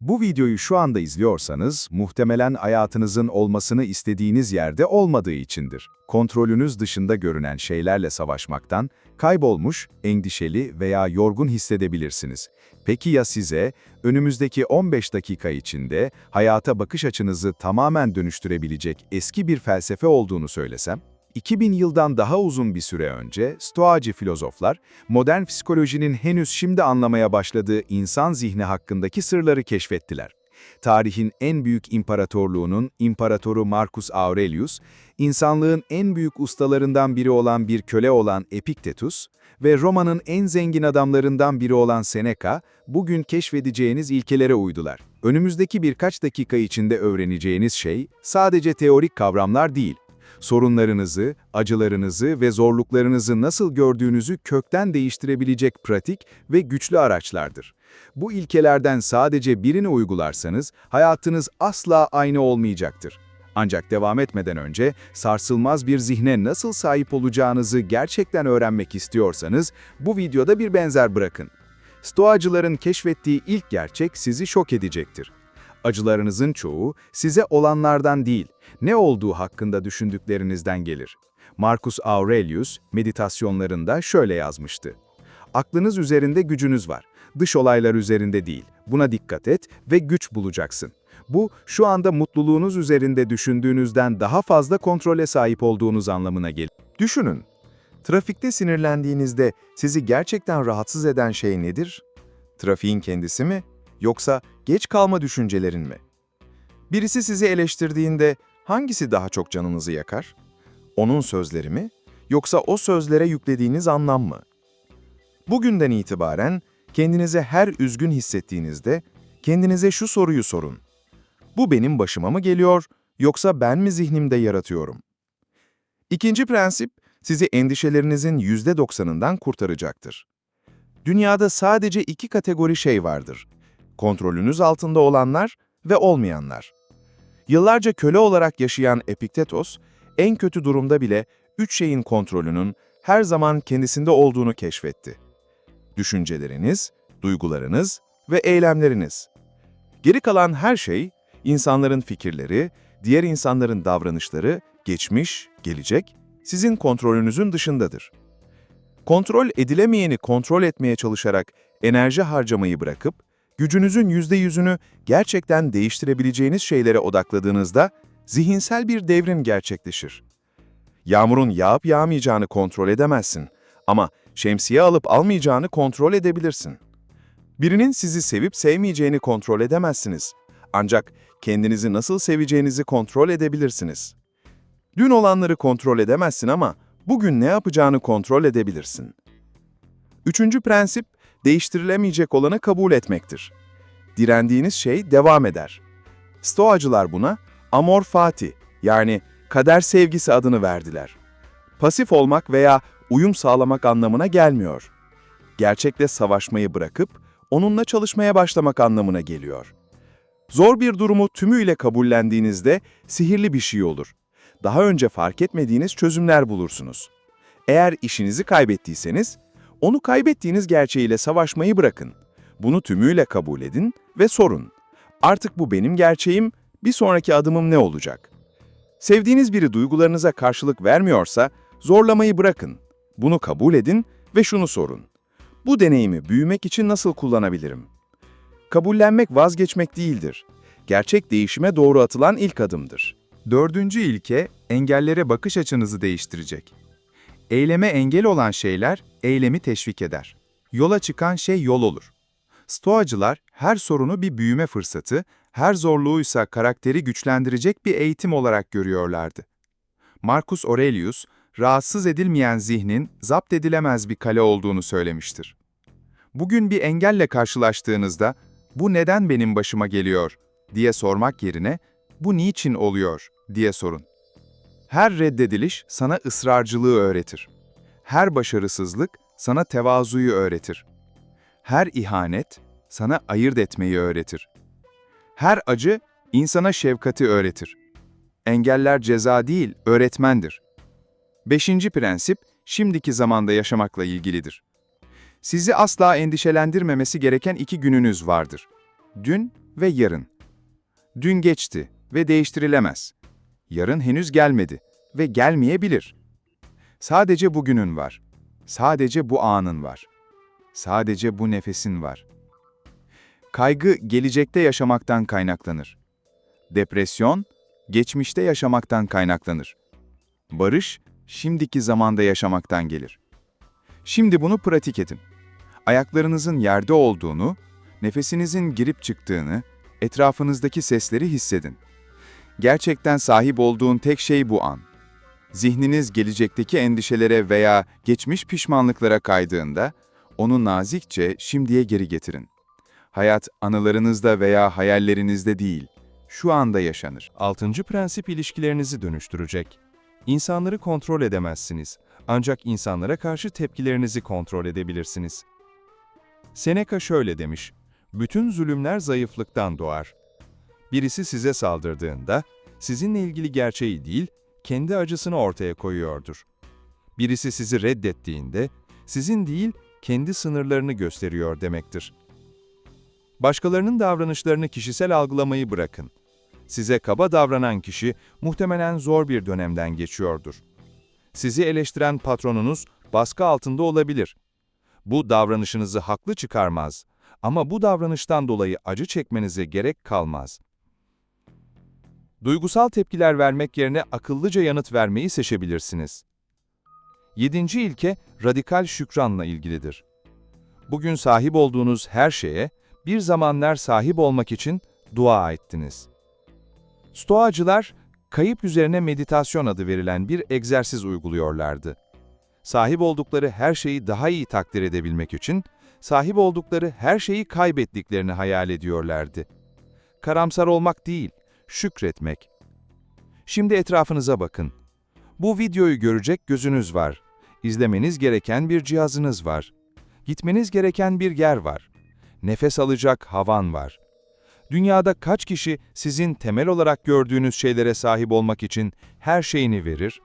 Bu videoyu şu anda izliyorsanız, muhtemelen hayatınızın olmasını istediğiniz yerde olmadığı içindir. Kontrolünüz dışında görünen şeylerle savaşmaktan, kaybolmuş, endişeli veya yorgun hissedebilirsiniz. Peki ya size, önümüzdeki 15 dakika içinde hayata bakış açınızı tamamen dönüştürebilecek eski bir felsefe olduğunu söylesem? 2000 yıldan daha uzun bir süre önce Stoacı filozoflar, modern psikolojinin henüz şimdi anlamaya başladığı insan zihni hakkındaki sırları keşfettiler. Tarihin en büyük imparatorluğunun imparatoru Marcus Aurelius, insanlığın en büyük ustalarından biri olan bir köle olan Epiktetus ve Roma'nın en zengin adamlarından biri olan Seneca, bugün keşfedeceğiniz ilkelere uydular. Önümüzdeki birkaç dakika içinde öğreneceğiniz şey sadece teorik kavramlar değil, sorunlarınızı, acılarınızı ve zorluklarınızı nasıl gördüğünüzü kökten değiştirebilecek pratik ve güçlü araçlardır. Bu ilkelerden sadece birini uygularsanız hayatınız asla aynı olmayacaktır. Ancak devam etmeden önce sarsılmaz bir zihne nasıl sahip olacağınızı gerçekten öğrenmek istiyorsanız bu videoda bir benzer bırakın. Stoacıların keşfettiği ilk gerçek sizi şok edecektir. Acılarınızın çoğu size olanlardan değil, ne olduğu hakkında düşündüklerinizden gelir. Marcus Aurelius meditasyonlarında şöyle yazmıştı. Aklınız üzerinde gücünüz var. Dış olaylar üzerinde değil. Buna dikkat et ve güç bulacaksın. Bu, şu anda mutluluğunuz üzerinde düşündüğünüzden daha fazla kontrole sahip olduğunuz anlamına gelir. Düşünün, trafikte sinirlendiğinizde sizi gerçekten rahatsız eden şey nedir? Trafiğin kendisi mi? Yoksa geç kalma düşüncelerin mi? Birisi sizi eleştirdiğinde hangisi daha çok canınızı yakar? Onun sözleri mi? Yoksa o sözlere yüklediğiniz anlam mı? Bugünden itibaren kendinize her üzgün hissettiğinizde kendinize şu soruyu sorun. Bu benim başıma mı geliyor yoksa ben mi zihnimde yaratıyorum? İkinci prensip, sizi endişelerinizin %90'ından kurtaracaktır. Dünyada sadece iki kategori şey vardır. Kontrolünüz altında olanlar ve olmayanlar. Yıllarca köle olarak yaşayan Epiktetos, en kötü durumda bile üç şeyin kontrolünün her zaman kendisinde olduğunu keşfetti. Düşünceleriniz, duygularınız ve eylemleriniz. Geri kalan her şey, insanların fikirleri, diğer insanların davranışları, geçmiş, gelecek, sizin kontrolünüzün dışındadır. Kontrol edilemeyeni kontrol etmeye çalışarak enerji harcamayı bırakıp, gücünüzün %100'ünü gerçekten değiştirebileceğiniz şeylere odakladığınızda zihinsel bir devrim gerçekleşir. Yağmurun yağıp yağmayacağını kontrol edemezsin ama şemsiye alıp almayacağını kontrol edebilirsin. Birinin sizi sevip sevmeyeceğini kontrol edemezsiniz. Ancak kendinizi nasıl seveceğinizi kontrol edebilirsiniz. Dün olanları kontrol edemezsin ama bugün ne yapacağını kontrol edebilirsin. Üçüncü prensip, değiştirilemeyecek olanı kabul etmektir. Direndiğiniz şey devam eder. Stoacılar buna amor fati yani kader sevgisi adını verdiler. Pasif olmak veya uyum sağlamak anlamına gelmiyor. Gerçekle savaşmayı bırakıp onunla çalışmaya başlamak anlamına geliyor. Zor bir durumu tümüyle kabullendiğinizde sihirli bir şey olur. Daha önce fark etmediğiniz çözümler bulursunuz. Eğer işinizi kaybettiyseniz, onu kaybettiğiniz gerçeğiyle savaşmayı bırakın. Bunu tümüyle kabul edin ve sorun. Artık bu benim gerçeğim, bir sonraki adımım ne olacak? Sevdiğiniz biri duygularınıza karşılık vermiyorsa, zorlamayı bırakın. Bunu kabul edin ve şunu sorun. Bu deneyimi büyümek için nasıl kullanabilirim? Kabullenmek vazgeçmek değildir. Gerçek değişime doğru atılan ilk adımdır. Dördüncü ilke, engellere bakış açınızı değiştirecek. Eyleme engel olan şeyler, eylemi teşvik eder. Yola çıkan şey yol olur. Stoacılar, her sorunu bir büyüme fırsatı, her zorluğuysa karakteri güçlendirecek bir eğitim olarak görüyorlardı. Marcus Aurelius, rahatsız edilmeyen zihnin zapt edilemez bir kale olduğunu söylemiştir. Bugün bir engelle karşılaştığınızda, bu neden benim başıma geliyor diye sormak yerine, bu niçin oluyor diye sorun. Her reddediliş sana ısrarcılığı öğretir. Her başarısızlık sana tevazuyu öğretir. Her ihanet sana ayırt etmeyi öğretir. Her acı insana şefkati öğretir. Engeller ceza değil, öğretmendir. Beşinci prensip, şimdiki zamanda yaşamakla ilgilidir. Sizi asla endişelendirmemesi gereken iki gününüz vardır. Dün ve yarın. Dün geçti ve değiştirilemez. Yarın henüz gelmedi ve gelmeyebilir. Sadece bugünün var. Sadece bu anın var. Sadece bu nefesin var. Kaygı gelecekte yaşamaktan kaynaklanır. Depresyon, geçmişte yaşamaktan kaynaklanır. Barış, şimdiki zamanda yaşamaktan gelir. Şimdi bunu pratik edin. Ayaklarınızın yerde olduğunu, nefesinizin girip çıktığını, etrafınızdaki sesleri hissedin. Gerçekten sahip olduğun tek şey bu an. Zihniniz gelecekteki endişelere veya geçmiş pişmanlıklara kaydığında, onu nazikçe şimdiye geri getirin. Hayat anılarınızda veya hayallerinizde değil, şu anda yaşanır. Altıncı prensip ilişkilerinizi dönüştürecek. İnsanları kontrol edemezsiniz. Ancak insanlara karşı tepkilerinizi kontrol edebilirsiniz. Seneca şöyle demiş, bütün zulümler zayıflıktan doğar. Birisi size saldırdığında, sizinle ilgili gerçeği değil, kendi acısını ortaya koyuyordur. Birisi sizi reddettiğinde, sizin değil, kendi sınırlarını gösteriyor demektir. Başkalarının davranışlarını kişisel algılamayı bırakın. Size kaba davranan kişi muhtemelen zor bir dönemden geçiyordur. Sizi eleştiren patronunuz baskı altında olabilir. Bu davranışınızı haklı çıkarmaz ama bu davranıştan dolayı acı çekmenize gerek kalmaz. Duygusal tepkiler vermek yerine akıllıca yanıt vermeyi seçebilirsiniz. Yedinci ilke radikal şükranla ilgilidir. Bugün sahip olduğunuz her şeye bir zamanlar sahip olmak için dua ettiniz. Stoacılar, kayıp üzerine meditasyon adı verilen bir egzersiz uyguluyorlardı. Sahip oldukları her şeyi daha iyi takdir edebilmek için, sahip oldukları her şeyi kaybettiklerini hayal ediyorlardı. Karamsar olmak değil, şükretmek. Şimdi etrafınıza bakın. Bu videoyu görecek gözünüz var. İzlemeniz gereken bir cihazınız var. Gitmeniz gereken bir yer var. Nefes alacak havan var. Dünyada kaç kişi sizin temel olarak gördüğünüz şeylere sahip olmak için her şeyini verir?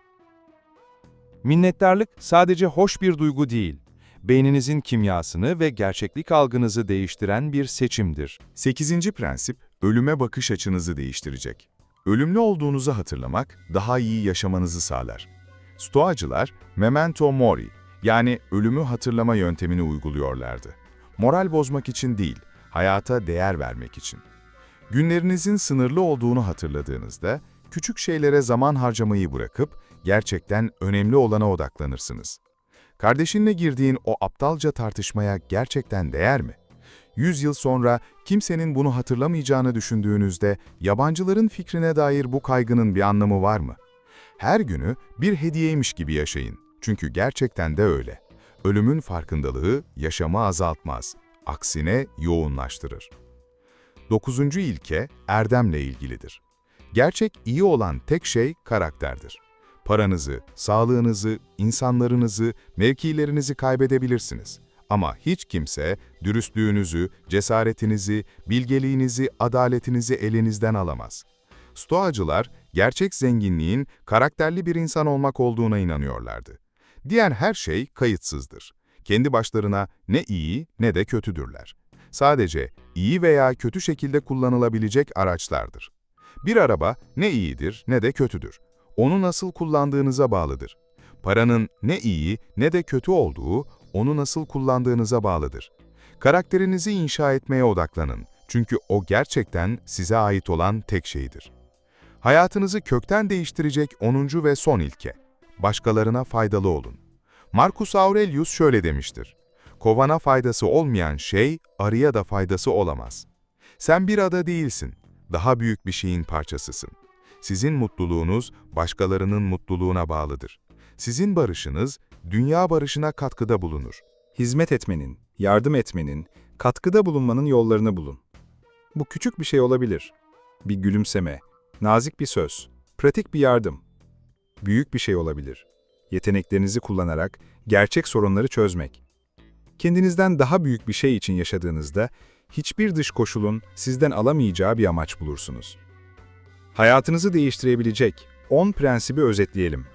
Minnettarlık sadece hoş bir duygu değil, beyninizin kimyasını ve gerçeklik algınızı değiştiren bir seçimdir. 8. prensip, ölüme bakış açınızı değiştirecek. Ölümlü olduğunuzu hatırlamak, daha iyi yaşamanızı sağlar. Stoacılar, memento mori, yani ölümü hatırlama yöntemini uyguluyorlardı. Moral bozmak için değil, hayata değer vermek için. Günlerinizin sınırlı olduğunu hatırladığınızda, küçük şeylere zaman harcamayı bırakıp, gerçekten önemli olana odaklanırsınız. Kardeşinle girdiğin o aptalca tartışmaya gerçekten değer mi? 100 yıl sonra kimsenin bunu hatırlamayacağını düşündüğünüzde yabancıların fikrine dair bu kaygının bir anlamı var mı? Her günü bir hediyeymiş gibi yaşayın. Çünkü gerçekten de öyle. Ölümün farkındalığı yaşamı azaltmaz, aksine yoğunlaştırır. Dokuzuncu ilke erdemle ilgilidir. Gerçek iyi olan tek şey karakterdir. Paranızı, sağlığınızı, insanlarınızı, mevkilerinizi kaybedebilirsiniz. Ama hiç kimse dürüstlüğünüzü, cesaretinizi, bilgeliğinizi, adaletinizi elinizden alamaz. Stoacılar, gerçek zenginliğin karakterli bir insan olmak olduğuna inanıyorlardı. Diğer her şey kayıtsızdır. Kendi başlarına ne iyi ne de kötüdürler. Sadece iyi veya kötü şekilde kullanılabilecek araçlardır. Bir araba ne iyidir ne de kötüdür. Onu nasıl kullandığınıza bağlıdır. Paranın ne iyi ne de kötü olduğu, onu nasıl kullandığınıza bağlıdır. Karakterinizi inşa etmeye odaklanın. Çünkü o gerçekten size ait olan tek şeydir. Hayatınızı kökten değiştirecek 10. ve son ilke. Başkalarına faydalı olun. Marcus Aurelius şöyle demiştir. Kovana faydası olmayan şey, arıya da faydası olamaz. Sen bir ada değilsin, daha büyük bir şeyin parçasısın. Sizin mutluluğunuz, başkalarının mutluluğuna bağlıdır. Sizin barışınız, dünya barışına katkıda bulunur. hizmet etmenin, yardım etmenin, katkıda bulunmanın yollarını bulun. Bu küçük bir şey olabilir. Bir gülümseme, nazik bir söz, pratik bir yardım. Büyük bir şey olabilir. Yeteneklerinizi kullanarak gerçek sorunları çözmek. Kendinizden daha büyük bir şey için yaşadığınızda hiçbir dış koşulun sizden alamayacağı bir amaç bulursunuz. Hayatınızı değiştirebilecek 10 prensibi özetleyelim.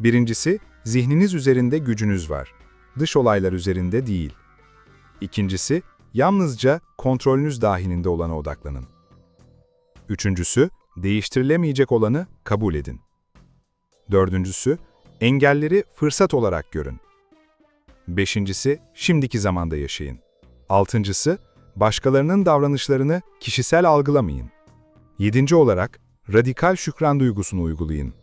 Birincisi, zihniniz üzerinde gücünüz var. Dış olaylar üzerinde değil. İkincisi, Yalnızca kontrolünüz dahilinde olana odaklanın. Üçüncüsü, değiştirilemeyecek olanı kabul edin. Dördüncüsü, engelleri fırsat olarak görün. Beşincisi, şimdiki zamanda yaşayın. Altıncısı, başkalarının davranışlarını kişisel algılamayın. Yedinci olarak, radikal şükran duygusunu uygulayın.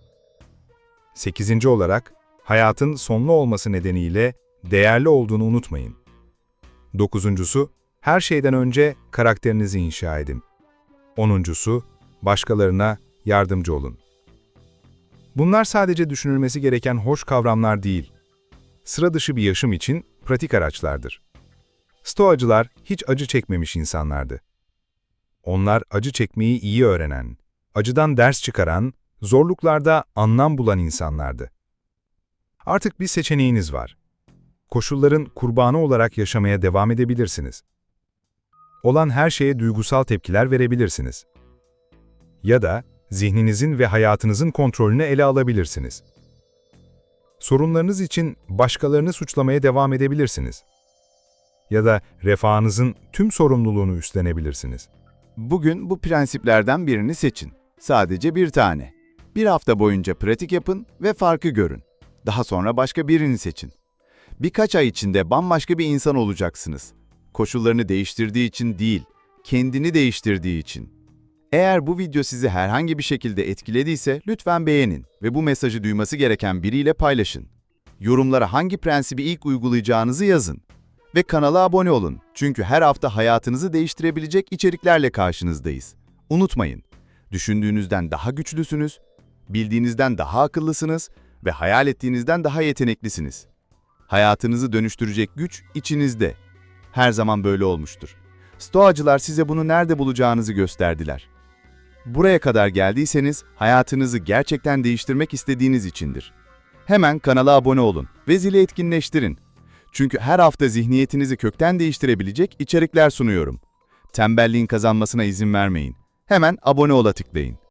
Sekizinci olarak, hayatın sonlu olması nedeniyle değerli olduğunu unutmayın. Dokuzuncusu, her şeyden önce karakterinizi inşa edin. Onuncusu, başkalarına yardımcı olun. Bunlar sadece düşünülmesi gereken hoş kavramlar değil, sıra dışı bir yaşam için pratik araçlardır. Stoacılar hiç acı çekmemiş insanlardı. Onlar acı çekmeyi iyi öğrenen, acıdan ders çıkaran, zorluklarda anlam bulan insanlardı. Artık bir seçeneğiniz var. Koşulların kurbanı olarak yaşamaya devam edebilirsiniz. Olan her şeye duygusal tepkiler verebilirsiniz. Ya da zihninizin ve hayatınızın kontrolünü ele alabilirsiniz. Sorunlarınız için başkalarını suçlamaya devam edebilirsiniz. Ya da refahınızın tüm sorumluluğunu üstlenebilirsiniz. Bugün bu prensiplerden birini seçin. Sadece bir tane. Bir hafta boyunca pratik yapın ve farkı görün. Daha sonra başka birini seçin. Birkaç ay içinde bambaşka bir insan olacaksınız. Koşullarını değiştirdiği için değil, kendini değiştirdiği için. Eğer bu video sizi herhangi bir şekilde etkilediyse lütfen beğenin ve bu mesajı duyması gereken biriyle paylaşın. Yorumlara hangi prensibi ilk uygulayacağınızı yazın. Ve kanala abone olun çünkü her hafta hayatınızı değiştirebilecek içeriklerle karşınızdayız. Unutmayın, düşündüğünüzden daha güçlüsünüz, bildiğinizden daha akıllısınız ve hayal ettiğinizden daha yeteneklisiniz. Hayatınızı dönüştürecek güç içinizde. Her zaman böyle olmuştur. Stoacılar size bunu nerede bulacağınızı gösterdiler. Buraya kadar geldiyseniz hayatınızı gerçekten değiştirmek istediğiniz içindir. Hemen kanala abone olun ve zili etkinleştirin. Çünkü her hafta zihniyetinizi kökten değiştirebilecek içerikler sunuyorum. Tembelliğin kazanmasına izin vermeyin. Hemen abone ola tıklayın.